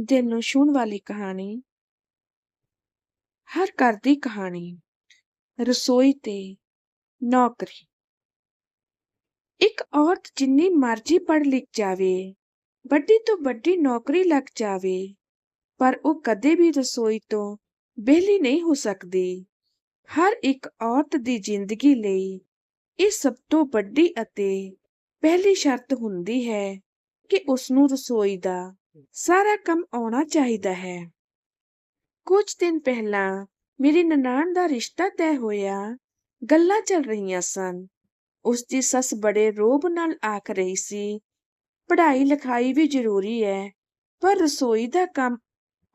ਦਿਲ ਨੂੰ ਛੂਹਣ ਵਾਲੀ ਕਹਾਣੀ, ਹਰ ਘਰ ਦੀ ਕਹਾਣੀ, ਰਸੋਈ ਤੇ ਨੌਕਰੀ। ਇੱਕ ਔਰਤ ਜਿੰਨੀ ਮਰਜ਼ੀ ਪੜ੍ਹ ਲਿਖ ਜਾਵੇ, ਵੱਡੀ ਤੋਂ ਵੱਡੀ ਨੌਕਰੀ ਲੱਗ ਜਾਵੇ, ਪਰ ਉਹ ਕਦੇ ਵੀ ਰਸੋਈ ਤੋਂ ਵਿਹਲੀ ਨਹੀਂ ਹੋ ਸਕਦੀ। ਹਰ ਇੱਕ ਔਰਤ ਦੀ ਜ਼ਿੰਦਗੀ ਲਈ ਇਹ ਸਭ ਤੋਂ ਵੱਡੀ ਅਤੇ ਪਹਿਲੀ ਸ਼ਰਤ ਹੁੰਦੀ ਹੈ ਕਿ ਉਸ ਨੂੰ ਰਸੋਈ ਦਾ ਸਾਰਾ ਕੰਮ ਆਉਣਾ ਚਾਹੀਦਾ ਹੈ। ਕੁਝ ਦਿਨ ਪਹਿਲਾਂ ਮੇਰੀ ਨਨਾਣ ਦਾ ਰਿਸ਼ਤਾ ਤੈਅ ਹੋਇਆ। ਗੱਲਾਂ ਚੱਲ ਰਹੀਆਂ ਸਨ। ਉਸ ਦੀ ਸੱਸ ਬੜੇ ਰੋਬ ਨਾਲ ਆਖ ਰਹੀ ਸੀ, ਪੜ੍ਹਾਈ ਲਿਖਾਈ ਵੀ ਜ਼ਰੂਰੀ ਹੈ, ਪਰ ਰਸੋਈ ਦਾ ਕੰਮ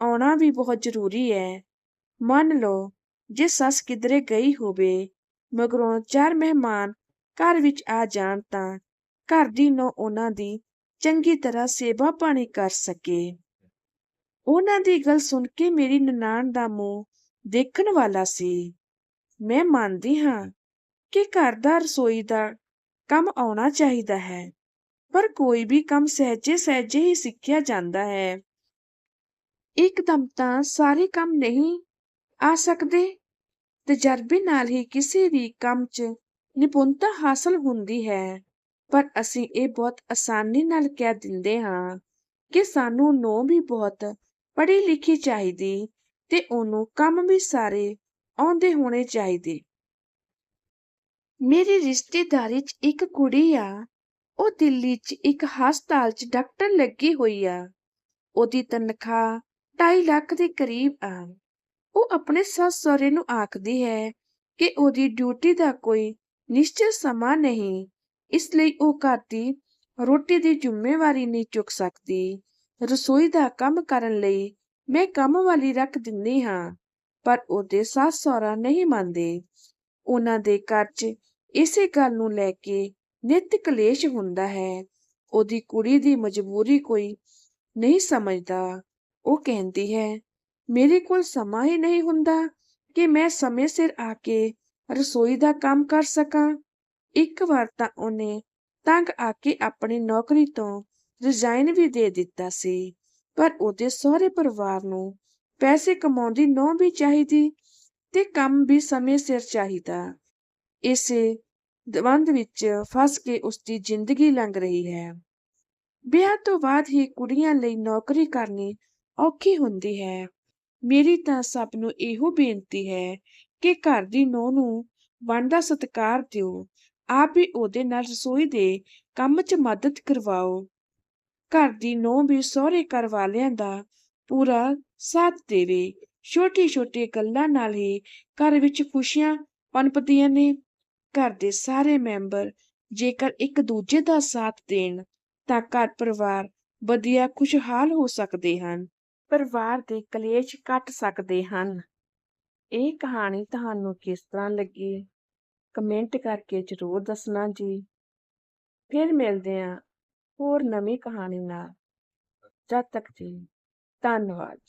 ਆਉਣਾ ਵੀ ਬਹੁਤ ਜ਼ਰੂਰੀ ਹੈ। ਮੰਨ ਲਓ, ਜੇ ਸੱਸ ਕਿਧਰੇ ਗਈ ਹੋਵੇ, ਮਗਰੋਂ ਚਾਰ ਮਹਿਮਾਨ ਘਰ ਵਿੱਚ ਆ ਜਾਣ ਤਾਂ ਘਰ ਦੀ ਨੌ ਉਹਨਾਂ ਦੀ ਚੰਗੀ ਤਰ੍ਹਾਂ ਸੇਵਾ ਪਾਣੀ ਕਰ ਸਕੇ। ਉਹਨਾਂ ਦੀ ਗੱਲ ਸੁਣ ਕੇ ਮੇਰੀ ਨਨਾਣ ਦਾ ਮੂੰਹ ਦੇਖਣ ਵਾਲਾ ਸੀ। ਮੈਂ ਮੰਨਦੀ ਹਾਂ ਕਿ ਘਰ ਦਾ ਰਸੋਈ ਦਾ ਕੰਮ ਆਉਣਾ ਚਾਹੀਦਾ ਹੈ, ਪਰ ਕੋਈ ਵੀ ਕੰਮ ਸਹਿਜੇ ਸਹਿਜੇ ਹੀ ਸਿੱਖਿਆ ਜਾਂਦਾ ਹੈ। ਇੱਕਦਮ ਤਾਂ ਸਾਰੇ ਕੰਮ ਨਹੀਂ ਆ ਸਕਦੇ। ਤਜਰਬੇ ਨਾਲ ਹੀ ਕਿਸੇ ਵੀ ਕੰਮ 'ਚ ਨਿਪੁੰਨਤਾ ਹਾਸਲ ਹੁੰਦੀ ਹੈ। ਪਰ ਅਸੀਂ ਇਹ ਬਹੁਤ ਆਸਾਨੀ ਨਾਲ ਕਹਿ ਦਿੰਦੇ ਹਾਂ ਕਿ ਸਾਨੂੰ ਨੋ ਵੀ ਬਹੁਤ ਪੜ੍ਹੀ ਲਿਖੀ ਚਾਹੀਦੀ ਤੇ ਉਹਨੂੰ ਕੰਮ ਵੀ ਸਾਰੇ ਆਉਂਦੇ ਹੋਣੇ ਚਾਹੀਦੇ। ਮੇਰੀ ਰਿਸ਼ਤੇਦਾਰੀ 'ਚ ਇੱਕ ਕੁੜੀ ਆ, ਉਹ ਦਿੱਲੀ 'ਚ ਇੱਕ ਹਸਪਤਾਲ 'ਚ ਡਾਕਟਰ ਲੱਗੀ ਹੋਈ ਆ। ਉਹਦੀ ਤਨਖਾਹ 2.5 ਲੱਖ ਦੇ ਕਰੀਬ ਆ। ਉਹ ਆਪਣੇ ਸੱਸ ਸਹੁਰੇ ਨੂੰ ਆਖਦੀ ਹੈ ਕਿ ਉਹਦੀ ਡਿਊਟੀ ਦਾ ਕੋਈ ਨਿਸ਼ਚਿਤ ਸਮਾਂ ਨਹੀਂ। ਇਸ ਲਈ ਉਹ ਘਰ ਦੀ ਰੋਟੀ ਦੀ ਜ਼ਿੰਮੇਵਾਰੀ ਨਹੀਂ ਚੁੱਕ ਸਕਦੀ। ਰਸੋਈ ਦਾ ਕੰਮ ਕਰਨ ਲਈ ਮੈਂ ਕੰਮ ਵਾਲੀ ਰੱਖ ਦਿੰਦੀ ਹਾਂ, ਪਰ ਉਹਦੇ ਸੱਸ ਸਹੁਰਾ ਨਹੀਂ ਮੰਨਦੇ। ਉਹਨਾਂ ਦੇ ਘਰ 'ਚ ਇਸੇ ਗੱਲ ਨੂੰ ਲੈ ਕੇ ਨਿਤ ਕਲੇਸ਼ ਹੁੰਦਾ ਹੈ। ਉਹਦੀ ਕੁੜੀ ਦੀ ਮਜਬੂਰੀ ਕੋਈ ਨਹੀਂ ਸਮਝਦਾ। ਉਹ ਕਹਿੰਦੀ ਹੈ, ਮੇਰੇ ਕੋਲ ਸਮਾਂ ਹੀ ਨਹੀਂ ਹੁੰਦਾ ਕਿ ਮੈਂ ਸਮੇਂ ਸਿਰ ਆ ਕੇ ਰਸੋਈ ਦਾ ਕੰਮ ਕਰ ਸਕਾਂ। ਇੱਕ ਵਾਰ ਤਾਂ ਉਹਨੇ ਤੰਗ ਆ ਕੇ ਆਪਣੀ ਨੌਕਰੀ ਤੋਂ ਰਿਜ਼ਾਈਨ ਵੀ ਦੇ ਦਿੱਤਾ ਸੀ, ਪਰ ਉਹਦੇ ਸਹੁਰੇ ਪਰਿਵਾਰ ਨੂੰ ਪੈਸੇ ਕਮਾਉਂਦੀ ਨੌ ਵੀ ਚਾਹੀਦੀ ਤੇ ਕੰਮ ਵੀ ਸਮੇਂ ਸਿਰ ਚਾਹੀਦਾ। ਇਸੇ ਦਵੰਦ ਵਿੱਚ ਫਸ ਕੇ ਉਸ ਜ਼ਿੰਦਗੀ ਲੰਘ ਰਹੀ ਹੈ। ਵਿਆਹ ਤੋਂ ਬਾਅਦ ਹੀ ਕੁੜੀਆਂ ਲਈ ਨੌਕਰੀ ਕਰਨੀ ਔਖੀ ਹੁੰਦੀ ਹੈ। ਮੇਰੀ ਤਾਂ ਸਭ ਨੂੰ ਇਹੋ ਬੇਨਤੀ ਹੈ ਕਿ ਘਰ ਦੀ ਨੌ ਨੂੰ ਬਣਦਾ ਸਤਿਕਾਰ ਦਿਓ ਆਪ ਹੀ ਉਹਦੇ ਨਾਲ ਰਸੋਈ ਦੇ ਕੰਮ 'ਚ ਮਦਦ ਕਰਵਾਓ। ਘਰ ਦੀ ਨੌ ਵੀ ਸਹੁਰੇ ਘਰ ਵਾਲਿਆਂ ਦਾ ਪੂਰਾ ਸਾਥ ਦੇਵੇ। ਛੋਟੀ ਛੋਟੀ ਗੱਲਾਂ ਨਾਲ ਹੀ ਘਰ ਵਿੱਚ ਖੁਸ਼ੀਆਂ ਪਨਪਦੀਆਂ ਨੇ। ਘਰ ਦੇ ਸਾਰੇ ਮੈਂਬਰ ਜੇਕਰ ਇੱਕ ਦੂਜੇ ਦਾ ਸਾਥ ਦੇਣ ਤਾਂ ਘਰ ਪਰਿਵਾਰ ਵਧੀਆ ਖੁਸ਼ਹਾਲ ਹੋ ਸਕਦੇ ਹਨ। ਪਰਿਵਾਰ ਦੇ ਕਲੇਸ਼ ਕੱਟ ਸਕਦੇ ਹਨ। ਇਹ ਕਹਾਣੀ ਤੁਹਾਨੂੰ ਕਿਸ ਤਰ੍ਹਾਂ ਲੱਗੀ? ਕਮੈਂਟ ਕਰਕੇ ਜ਼ਰੂਰ ਦੱਸਣਾ ਜੀ। ਫਿਰ ਮਿਲਦੇ ਹਾਂ ਹੋਰ ਨਵੀਂ ਕਹਾਣੀ ਨਾਲ। ਜਦ ਤੱਕ ਜੀ, ਧੰਨਵਾਦ